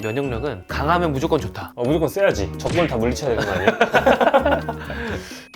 면역력은 강하면 무조건 좋다. 어, 무조건 써야지. 적을 다 물리쳐야 되는 거 아니야?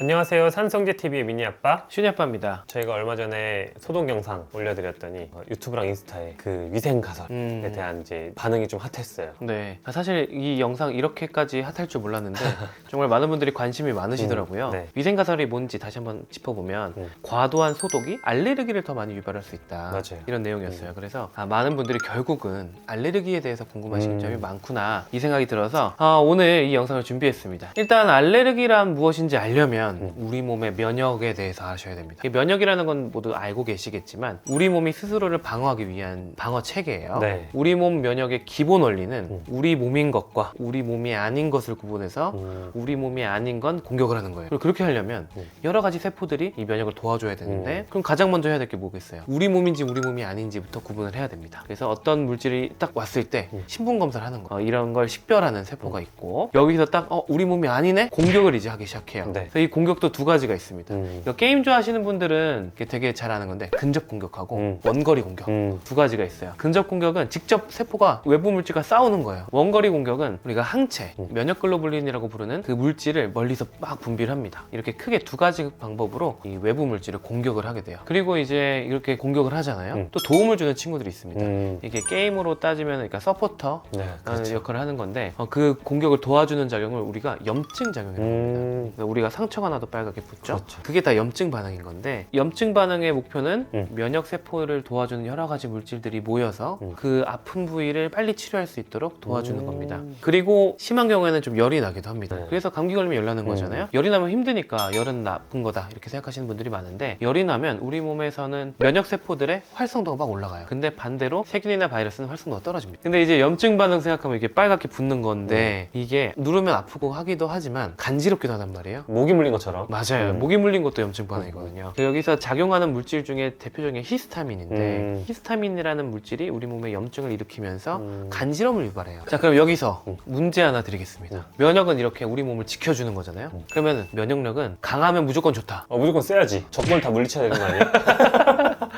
안녕하세요. 산성재 TV의 미니 아빠. 슈니 아빠입니다. 저희가 얼마 전에 소독 영상 올려드렸더니 어, 유튜브랑 인스타에 그 위생 가설에 음. 대한 이제 반응이 좀 핫했어요. 네. 아, 사실 이 영상 이렇게까지 핫할 줄 몰랐는데 정말 많은 분들이 관심이 많으시더라고요. 음, 네. 위생가설이 뭔지 다시 한번 짚어보면 음. 과도한 소독이 알레르기를 더 많이 유발할 수 있다. 맞아요. 이런 내용이었어요. 그래서 아, 많은 분들이 결국은 알레르기에 대해서 궁금하신 음. 점이 많구나 이 생각이 들어서 아, 오늘 이 영상을 준비했습니다. 일단 알레르기란 무엇인지 알려면 음. 우리 몸의 면역에 대해서 아셔야 됩니다. 이 면역이라는 건 모두 알고 계시겠지만 우리 몸이 스스로를 방어하기 위한 방어 체계예요. 네. 우리 몸 면역의 기본 원리는 음. 우리 몸인 것과 우리 몸이 아닌 것을 구분해서 음, 우리 몸이 아닌 건 공격을 하는 거예요. 그리고 그렇게 하려면 음. 여러 가지 세포들이 이 면역을 도와줘야 되는데 음. 그럼 가장 먼저 해야 될 게 뭐겠어요? 우리 몸인지 우리 몸이 아닌지부터 구분을 해야 됩니다. 그래서 어떤 물질이 딱 왔을 때 음. 신분 검사를 하는 거 어, 이런 걸 식별하는 세포가 있고 여기서 딱 어, 우리 몸이 아니네 공격을 이제 하기 시작해요. 네. 그래서 이 공격도 두 가지가 있습니다. 음, 이거 게임 좋아하시는 분들은 이게 되게 잘 아는 건데 근접 공격하고 음. 원거리 공격. 음, 두 가지가 있어요. 근접 공격은 직접 세포가 외부 물질과 싸우는 거예요. 원거리 공격은 우리가 항체, 음. 면역 글로불린이라고 부르는 그 물질을 멀리서 막 분비를 합니다. 이렇게 크게 두 가지 방법으로 이 외부 물질을 공격을 하게 돼요. 그리고 이제 이렇게 공격을 하잖아요. 음. 또 도움을 주는 친구들이 있습니다. 음, 이게 게임으로 따지면 그러니까 서포터 네, 라는 그렇죠. 역할을 하는 건데 어, 그 공격을 도와주는 작용을 우리가 염증 작용이라고 합니다. 음, 그래서 우리가 상처가 나도 빨갛게 붓죠. 그렇죠. 그게 다 염증 반응인 건데 염증 반응의 목표는 음. 면역 세포를 도와주는 여러 가지 물질들이 모여서 음. 그 아픈 부위를 빨리 치료할 수 있도록 도와주는 음. 겁니다. 그리고 심한 경우에는 좀 열이 나기도 합니다. 네. 그래서 감기 걸리면 열 나는 음. 거잖아요. 열이 나면 힘드니까 열은 나쁜 거다 이렇게 생각하시는 분들이 많은데 열이 나면 우리 몸에서는 면역 세포들의 활성도가 막 올라가요. 근데 반대로 세균이나 바이러스는 활성도가 떨어집니다. 근데 이제 염증 반응 생각하면 이게 빨갛게 붓는 건데 음. 이게 누르면 아프고 하기도 하지만 간지럽기도 하단 말이에요. 모기 물린 것처럼. 맞아요. 음. 모기 물린 것도 염증 반응이거든요. 여기서 작용하는 물질 중에 대표적인 히스타민인데 음. 히스타민이라는 물질이 우리 몸에 염증을 일으키면서 음. 간지럼을 유발해요. 자, 그럼 여기서 음. 문제 하나 드리겠습니다. 면역은 이렇게 우리 몸을 지켜주는 거잖아요. 음. 그러면 면역력은 강하면 무조건 좋다. 어, 무조건 써야지. 적을 다 물리쳐야 되는 거 아니야?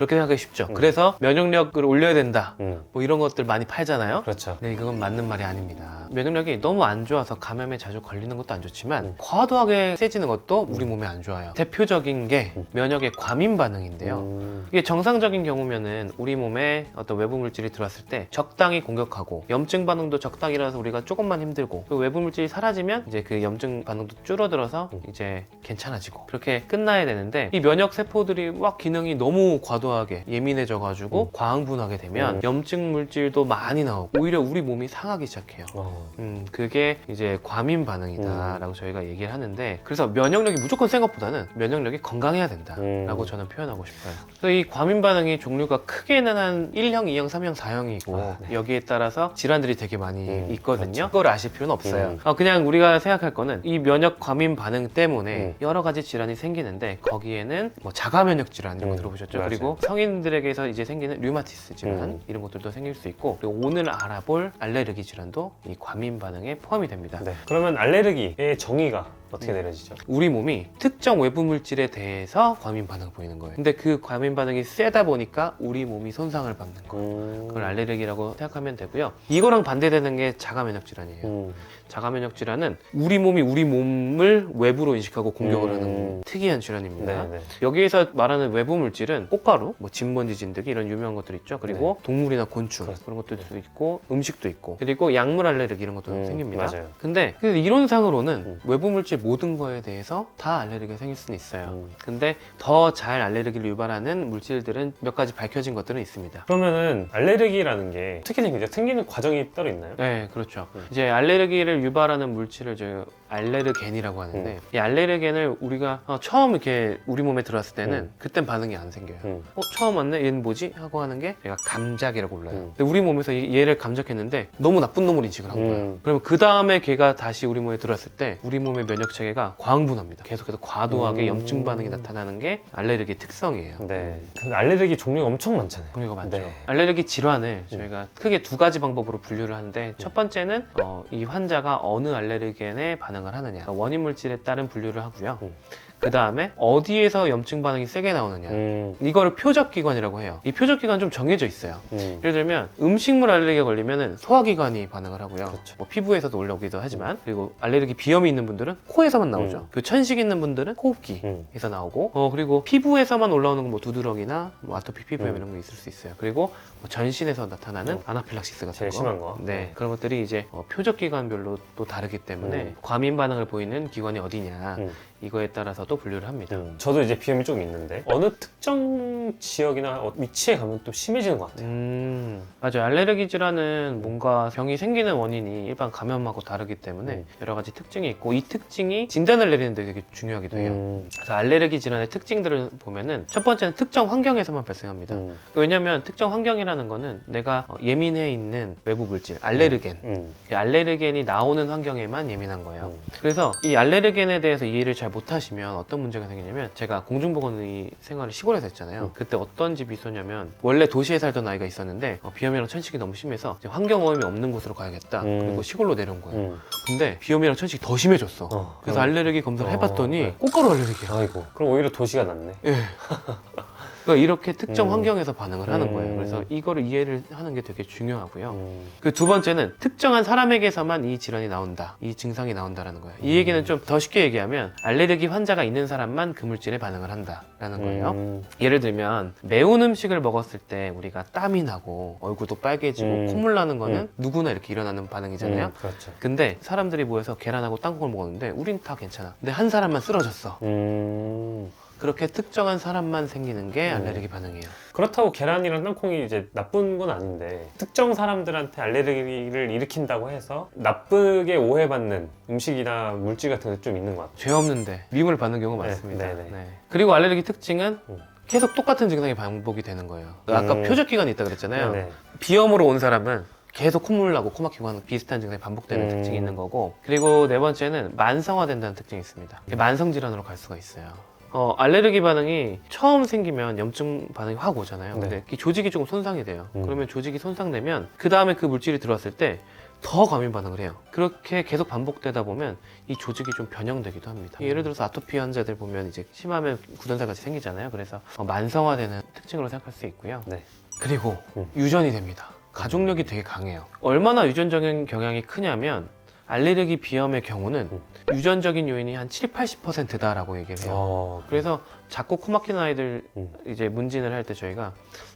그렇게 생각하기 쉽죠. 음. 그래서 면역력을 올려야 된다. 음, 뭐 이런 것들 많이 팔잖아요. 그렇죠. 네, 그건 맞는 말이 아닙니다. 면역력이 너무 안 좋아서 감염에 자주 걸리는 것도 안 좋지만 음. 과도하게 세지는 것도 우리 몸에 안 좋아요. 대표적인 게 음. 면역의 과민 반응인데요. 음, 이게 정상적인 경우면은 우리 몸에 어떤 외부 물질이 들어왔을 때 적당히 공격하고 염증 반응도 적당이라서 우리가 조금만 힘들고 그 외부 물질이 사라지면 이제 그 염증 반응도 줄어들어서 음. 이제 괜찮아지고 그렇게 끝나야 되는데 이 면역 세포들이 막 기능이 너무 과도하 게 예민해져 가지고 과흥분하게 되면 음. 염증 물질도 많이 나오고 오히려 우리 몸이 상하기 시작해요. 어, 음, 그게 이제 과민 음. 반응이다라고 저희가 얘기를 하는데 그래서 면역력이 무조건 센 것보다는 면역력이 건강해야 된다라고 음. 저는 표현하고 싶어요. 그래서 이 과민 반응이 종류가 크게는 한 1형, 2형, 3형, 4형이고 아, 네. 여기에 따라서 질환들이 되게 많이 음, 있거든요. 그렇죠. 그걸 아실 필요는 없어요. 음. 어, 그냥 우리가 생각할 거는 이 면역 과민 반응 때문에 음. 여러 가지 질환이 생기는데 거기에는 뭐 자가 면역 질환 이런 거 음, 들어보셨죠? 맞아요. 그리고 성인들에게서 이제 생기는 류마티스 질환 음. 이런 것들도 생길 수 있고 그리고 오늘 알아볼 알레르기 질환도 이 과민 반응에 포함이 됩니다. 네. 그러면 알레르기의 정의가 어떻게 내려지죠? 우리 몸이 특정 외부 물질에 대해서 과민 반응을 보이는 거예요. 근데 그 과민 반응이 세다 보니까 우리 몸이 손상을 받는 거예요. 음, 그걸 알레르기라고 생각하면 되고요. 이거랑 반대되는 게 자가 면역 질환이에요. 음, 자가 면역 질환은 우리 몸이 우리 몸을 외부로 인식하고 공격을 음. 하는 특이한 질환입니다. 네, 네. 여기에서 말하는 외부 물질은 꽃가루, 뭐 진먼지 진드기 이런 유명한 것들 있죠. 그리고 동물이나 곤충 네. 그렇죠. 그런 것들도 있고 음식도 있고 그리고 약물 알레르기 이런 것도 음, 생깁니다. 맞아요. 근데 그 이론상으로는 음. 외부 물질 모든 거에 대해서 다 알레르기가 생길 수는 있어요. 음. 근데 더 잘 알레르기를 유발하는 물질들은 몇 가지 밝혀진 것들은 있습니다. 그러면은 알레르기라는 게 어떻게 생기죠? 생기는 과정이 따로 있나요? 네, 그렇죠. 음. 이제 알레르기를 유발하는 물질을 저희 알레르겐이라고 하는데 음. 이 알레르겐을 우리가 어, 처음 이렇게 우리 몸에 들어왔을 때는 음. 그땐 반응이 안 생겨요. 음. 어, 처음 왔네? 얘는 뭐지? 하고 하는 게 얘가 감작이라고 불러요. 음. 근데 우리 몸에서 이- 얘를 감작했는데 너무 나쁜 놈을 인식을 한 거예요. 음. 그러면 그 다음에 걔가 다시 우리 몸에 들어왔을 때 우리 몸의 면역 체계가 과흥분합니다. 계속해서 과도하게 음. 염증 반응이 나타나는 게 알레르기의 특성이에요. 네. 그 알레르기 종류가 엄청 많잖아요. 종류가 많죠. 네. 알레르기 질환을 저희가 크게 두 가지 방법으로 분류를 하는데 첫 번째는 어, 이 환자가 어느 알레르겐에 반응을 하느냐 그러니까 원인 물질에 따른 분류를 하고요. 음. 그 다음에 어디에서 염증 반응이 세게 나오느냐. 음, 이거를 표적기관이라고 해요. 이 표적기관 좀 정해져 있어요. 음. 예를 들면 음식물 알레르기가 걸리면 소화기관이 반응을 하고요. 그렇죠. 뭐 피부에서도 올라오기도 하지만 그리고 알레르기 비염이 있는 분들은 코에서만 나오죠. 음. 그 천식 있는 분들은 호흡기. 음. 에서 나오고 어 그리고 피부에서만 올라오는 건 뭐 두드러기나 뭐 아토피 피부염 음. 이런 거 있을 수 있어요. 그리고 뭐 전신에서 나타나는 음. 아나필락시스 같은 제일 거. 심한 거. 네 음. 그런 것들이 이제 어, 표적 기관별로 또 다르기 때문에 음. 과민 반응을 보이는 기관이 어디냐 음. 이거에 따라서도 분류를 합니다. 음. 저도 이제 비염이 좀 있는데 어느 특정 지역이나 어- 위치에 가면 또 심해지는 것 같아요. 음, 맞아요. 알레르기 질환은 뭔가 병이 생기는 원인이 일반 감염하고 다르기 때문에 음. 여러 가지 특징이 있고 이 특징이 진단을 내리는 데 되게 중요하기도 해요. 음. 그래서 알레르기 질환의 특징들을 보면은 첫 번째는 특정 환경에서만 발생합니다. 음. 왜냐하면 특정 환경이라는 거는 내가 어, 예민해 있는 외부 물질, 알레르겐, 음. 이 알레르겐이 나오는 환경에만 예민한 거예요. 음. 그래서 이 알레르겐에 대해서 이해를 잘 못하시면 어떤 문제가 생기냐면 제가 공중보건의 생활을 시골에서 했잖아요. 음. 그때 어떤 집이 있었냐면 원래 도시에 살던 아이가 있었는데 어, 비염이랑 천식이 너무 심해서 이제 환경오염이 없는 곳으로 가야겠다. 음. 그리고 시골로 내려온 거예요. 음. 근데 비염이랑 천식이 더 심해졌어. 어. 그래서 음. 알레르기 검사를 어, 해봤더니 네. 꽃가루 알레르기야. 아이고. 그럼 오히려 도시가 낫네. 예. 그러니까 이렇게 특정 음. 환경에서 반응을 하는 거예요. 음. 그래서 이거를 이해를 하는 게 되게 중요하고요. 음. 그두 번째는 특정한 사람에게서만 이 질환이 나온다. 이 증상이 나온다라는 거예요. 이 음. 얘기는 좀 더 쉽게 얘기하면 알레르기 환자가 있는 사람만 그 물질에 반응을 한다라는 거예요. 음. 예를 들면 매운 음식을 먹었을 때 우리가 땀이 나고 얼굴도 빨개지고 음. 콧물 나는 거는 음. 누구나 이렇게 일어나는 반응이잖아요. 음. 그렇죠. 근데 사람들이 모여서 계란하고 땅콩을 먹었는데 우린 다 괜찮아. 근데 한 사람만 쓰러졌어. 음. 그렇게 특정한 사람만 생기는 게 음. 알레르기 반응이에요. 그렇다고 계란이랑 땅콩이 이제 나쁜 건 아닌데 특정 사람들한테 알레르기를 일으킨다고 해서 나쁘게 오해받는 음식이나 물질 같은 게 좀 있는 것 같아요. 죄 없는데 미움을 받는 경우가 네, 많습니다. 네, 네. 네. 그리고 알레르기 특징은 음. 계속 똑같은 증상이 반복이 되는 거예요. 아까 음. 표적 기간이 있다 그랬잖아요. 네 네. 비염으로 온 사람은 계속 콧물 나고 코 막히고 하는 비슷한 증상이 반복되는 음. 특징이 있는 거고 그리고 네 번째는 만성화된다는 특징이 있습니다. 만성 질환으로 갈 수가 있어요. 어, 알레르기 반응이 처음 생기면 염증 반응이 확 오잖아요. 네. 근데 이 조직이 조금 손상이 돼요. 음. 그러면 조직이 손상되면 그 다음에 그 물질이 들어왔을 때 더 과민 반응을 해요. 그렇게 계속 반복되다 보면 이 조직이 좀 변형되기도 합니다. 예를 들어서 아토피 환자들 보면 이제 심하면 굳은살 같이 생기잖아요. 그래서 어, 만성화되는 특징으로 생각할 수 있고요. 네. 그리고 음. 유전이 됩니다. 가족력이 되게 강해요. 얼마나 유전적인 경향이 크냐면 알레르기 비염의 경우는 음. 유전적인 요인이 한 7, 80%다라고 얘기를 해요. 어, 그래서 자꾸 코 막히는 아이들 음. 이제 문진을 할 때 저희가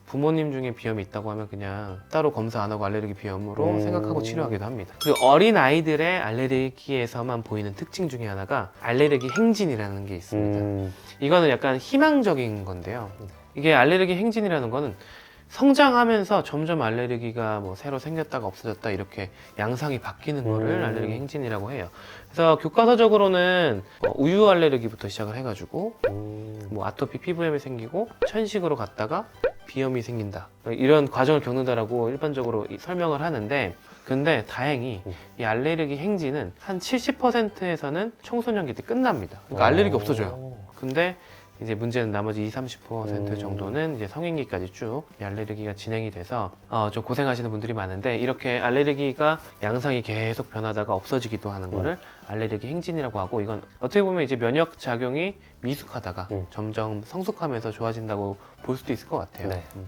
부모님 중에 비염이 있다고 하면 그냥 따로 검사 안 하고 알레르기 비염으로 음. 생각하고 치료하기도 합니다. 그리고 어린 아이들의 알레르기에서만 보이는 특징 중에 하나가 알레르기 행진이라는 게 있습니다. 음, 이거는 약간 희망적인 건데요. 네. 이게 알레르기 행진이라는 거는 성장하면서 점점 알레르기가 뭐 새로 생겼다가 없어졌다 이렇게 양상이 바뀌는 거를 음. 알레르기 행진이라고 해요. 그래서 교과서적으로는 어, 우유 알레르기부터 시작을 해가지고 음, 뭐 아토피 피부염이 생기고 천식으로 갔다가 비염이 생긴다 이런 과정을 겪는다라고 일반적으로 이- 설명을 하는데 근데 다행히 음. 이 알레르기 행진은 한 70%에서는 청소년기 때 끝납니다. 그러니까 어. 알레르기 없어져요. 근데 이제 문제는 나머지 20, 30% 음. 정도는 이제 성인기까지 쭉이 알레르기가 진행이 돼서 어, 좀 고생하시는 분들이 많은데 이렇게 알레르기가 양상이 계속 변하다가 없어지기도 하는 음. 거를 알레르기 행진이라고 하고 이건 어떻게 보면 이제 면역 작용이 미숙하다가 음. 점점 성숙하면서 좋아진다고 볼 수도 있을 것 같아요. 네. 음.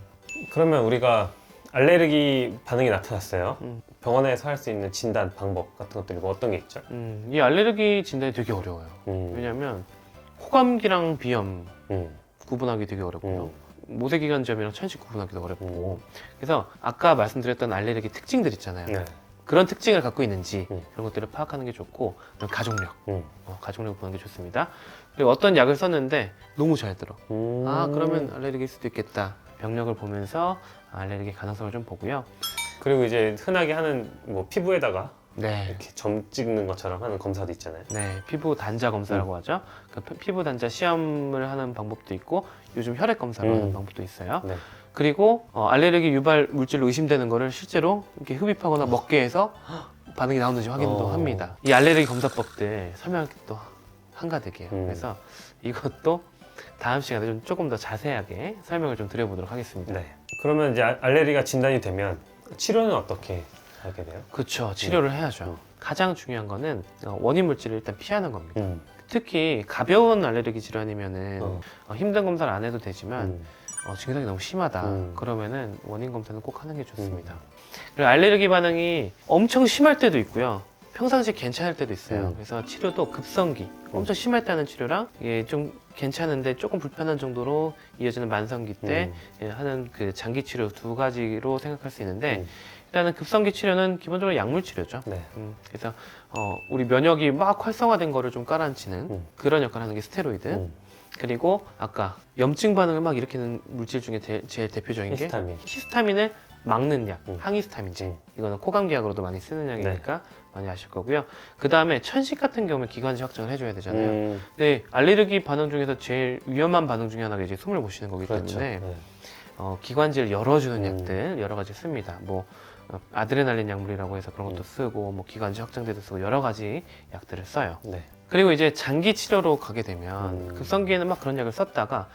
그러면 우리가 알레르기 반응이 나타났어요. 음. 병원에서 할 수 있는 진단 방법 같은 것들이 뭐 어떤 게 있죠? 음, 이 알레르기 진단이 되게 어려워요. 음, 왜냐하면 코감기랑 비염 음, 구분하기 되게 어렵고요. 모세기관지염이랑 천식 구분하기도 어렵고 음. 그래서 아까 말씀드렸던 알레르기 특징들 있잖아요. 네. 그런 특징을 갖고 있는지 음. 그런 것들을 파악하는 게 좋고 가족력, 음. 어, 가족력 보는 게 좋습니다. 그리고 어떤 약을 썼는데 너무 잘 들어. 음. 아 그러면 알레르기일 수도 있겠다. 병력을 보면서 알레르기 가능성을 좀 보고요. 그리고 이제 흔하게 하는 뭐 피부에다가 네. 이렇게 점 찍는 것처럼 하는 검사도 있잖아요. 네, 피부 단자 검사라고 음. 하죠. 그 피- 피부 단자 시험을 하는 방법도 있고 요즘 혈액 검사를 음. 하는 방법도 있어요. 네. 그리고 어, 알레르기 유발 물질로 의심되는 거를 실제로 이렇게 흡입하거나 먹게 해서 반응이 나오는지 확인도 어. 합니다. 이 알레르기 검사법들 설명할 게또 한가득이에요. 음. 그래서 이것도 다음 시간에 좀 조금 더 자세하게 설명을 좀 드려보도록 하겠습니다. 네. 그러면 이제 알- 알레르기가 진단이 되면 치료는 어떻게 하게 돼요? 그렇죠. 치료를 해야죠. 음. 가장 중요한 거는 어, 원인 물질을 일단 피하는 겁니다. 음. 특히 가벼운 알레르기 질환이면은 어. 어, 힘든 검사를 안 해도 되지만 음. 어, 증상이 너무 심하다. 음. 그러면은 원인 검사는 꼭 하는 게 좋습니다. 그리고 알레르기 반응이 엄청 심할 때도 있고요. 평상시 괜찮을 때도 있어요. 음. 그래서 치료도 급성기, 엄청 심할 때 하는 치료랑 예, 좀 괜찮은데 조금 불편한 정도로 이어지는 만성기 때 음. 예, 하는 그 장기 치료 두 가지로 생각할 수 있는데 음. 일단은 급성기 치료는 기본적으로 약물 치료죠. 네. 음, 그래서 어, 우리 면역이 막 활성화된 거를 좀 깔아앉히는 음. 그런 역할을 하는 게 스테로이드. 음. 그리고 아까 염증 반응을 막 일으키는 물질 중에 제, 제일 대표적인 게 히스타민. 히스타민을 막는 약, 음. 항히스타민제. 음. 이거는 코감기약으로도 많이 쓰는 약이니까 많이 아실 거고요. 그 다음에 천식 같은 경우는 기관지 확정을 해줘야 되잖아요. 음. 근데 알레르기 반응 중에서 제일 위험한 반응 중에 하나가 이제 숨을 못 쉬는 거기 그렇죠. 때문에 네. 어, 기관지를 열어주는 음. 약들 여러 가지 씁니다. 뭐 어, 아드레날린 약물이라고 해서 그런 것도 음. 쓰고 뭐 기관지 확장제도 쓰고 여러 가지 약들을 써요. 네. 그리고 이제 장기 치료로 가게 되면 음. 급성기에는 막 그런 약을 썼다가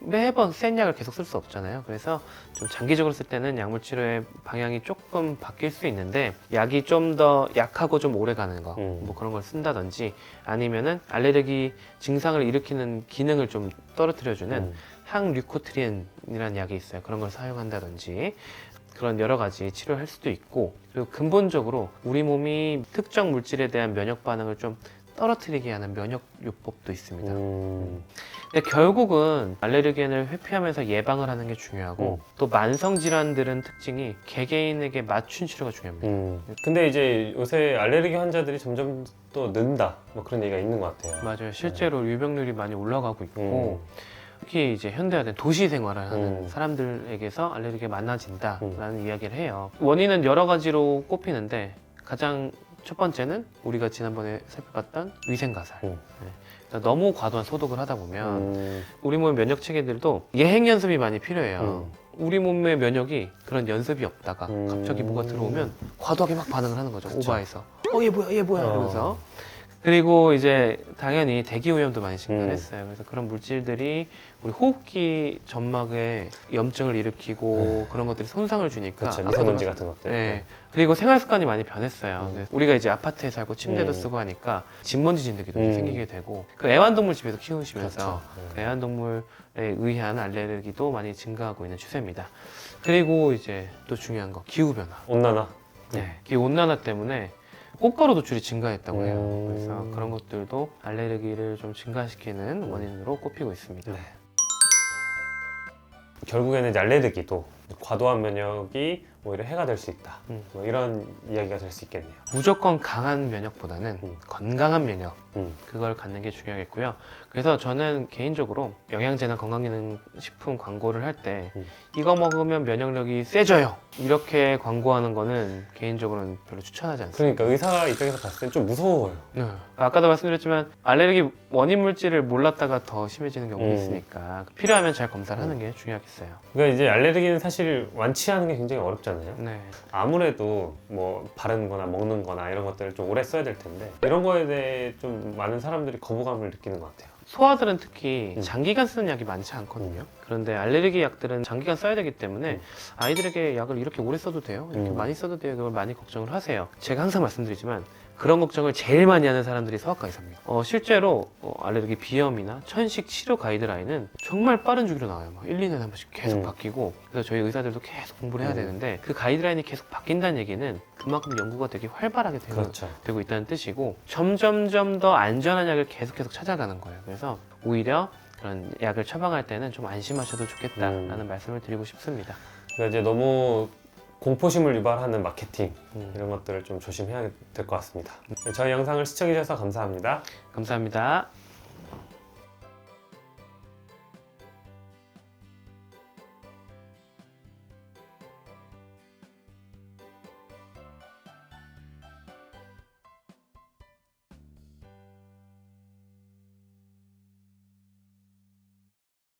매번 센 약을 계속 쓸 수 없잖아요. 그래서 좀 장기적으로 쓸 때는 약물 치료의 방향이 조금 바뀔 수 있는데 약이 좀 더 약하고 좀 오래 가는 거, 음. 뭐 그런 걸 쓴다든지 아니면은 알레르기 증상을 일으키는 기능을 좀 떨어뜨려주는 음. 항류코트린이라는 약이 있어요. 그런 걸 사용한다든지 그런 여러 가지 치료를 할 수도 있고 그리고 근본적으로 우리 몸이 특정 물질에 대한 면역 반응을 좀 떨어뜨리게 하는 면역 요법도 있습니다. 음. 근데 결국은 알레르겐을 회피하면서 예방을 하는 게 중요하고 음. 또 만성 질환들은 특징이 개개인에게 맞춘 치료가 중요합니다. 음. 근데 이제 요새 알레르기 환자들이 점점 또 는다. 뭐 그런 얘기가 있는 것 같아요. 맞아요. 실제로 유병률이 많이 올라가고 있고 음. 특히 이제 현대화된 도시 생활을 하는 음. 사람들에게서 알레르기가 많아진다라는 음. 이야기를 해요. 원인은 여러 가지로 꼽히는데 가장 첫 번째는 우리가 지난번에 살펴봤던 위생 가설. 음. 네. 그러니까 너무 과도한 소독을 하다 보면 음. 우리 몸의 면역 체계들도 예행 연습이 많이 필요해요. 음. 우리 몸의 면역이 그런 연습이 없다가 음. 갑자기 뭐가 들어오면 과도하게 막 반응을 하는 거죠. 그쵸. 오버해서. 어, 얘 뭐야, 얘 뭐야 어. 이러면서. 그리고 이제 당연히 대기 오염도 많이 증가했어요. 음. 그래서 그런 물질들이 우리 호흡기 점막에 염증을 일으키고 그런 것들이 손상을 주니까 네. 그렇죠. 미세먼지 같은 것들. 네. 그리고 생활 습관이 많이 변했어요. 음. 우리가 이제 아파트에 살고 침대도 음. 쓰고 하니까 진먼지 진드기도 음. 생기게 되고 그 애완동물 집에서 키우시면서 그렇죠. 그 애완동물에 의한 알레르기도 많이 증가하고 있는 추세입니다. 그리고 이제 또 중요한 거 기후 변화. 온난화. 네. 기후 온난화 때문에 꽃가루 노출이 증가했다고 해요. 음. 그래서 그런 것들도 알레르기를 좀 증가시키는 원인으로 꼽히고 있습니다. 네. 결국에는 이제 알레르기도 과도한 면역이 오히려 해가 될 수 있다. 음. 뭐 이런 이야기가 될 수 있겠네요. 무조건 강한 면역보다는 음. 건강한 면역 음. 그걸 갖는 게 중요하겠고요. 그래서 저는 개인적으로 영양제나 건강기능식품 광고를 할 때 음. 이거 먹으면 면역력이 세져요. 이렇게 광고하는 거는 개인적으로는 별로 추천하지 않습니다. 그러니까 의사 입장에서 봤을 땐 좀 무서워요. 네. 아까도 말씀드렸지만 알레르기 원인 물질을 몰랐다가 더 심해지는 경우가 음. 있으니까 필요하면 잘 검사를 하는 게 중요하겠어요. 그러니까 이제 알레르기는 사실 완치하는 게 굉장히 어렵잖아요. 네. 아무래도 뭐 바르는 거나 먹는 거나 이런 것들을 좀 오래 써야 될 텐데 이런 거에 대해 좀 많은 사람들이 거부감을 느끼는 것 같아요. 소아들은 특히 음. 장기간 쓰는 약이 많지 않거든요. 그런데 알레르기 약들은 장기간 써야 되기 때문에 음. 아이들에게 약을 이렇게 오래 써도 돼요? 이렇게 음. 많이 써도 돼요? 그걸 많이 걱정을 하세요. 제가 항상 말씀드리지만 그런 걱정을 제일 많이 하는 사람들이 소아과 의사입니다. 어, 실제로 어, 알레르기 비염이나 천식 치료 가이드라인은 정말 빠른 주기로 나와요. 막 1, 2년에 한 번씩 계속 음. 바뀌고 그래서 저희 의사들도 계속 공부를 해야 음. 되는데 그 가이드라인이 계속 바뀐다는 얘기는 그만큼 연구가 되게 활발하게 되는 그렇죠. 되고 있다는 뜻이고 점점점 더 안전한 약을 계속 계속 찾아가는 거예요. 그래서 오히려 그런 약을 처방할 때는 좀 안심하셔도 좋겠다라는 음. 말씀을 드리고 싶습니다. 그러니까 이제 너무 공포심을 유발하는 마케팅 음, 이런 것들을 좀 조심해야 될 것 같습니다. 저희 영상을 시청해 주셔서 감사합니다. 감사합니다.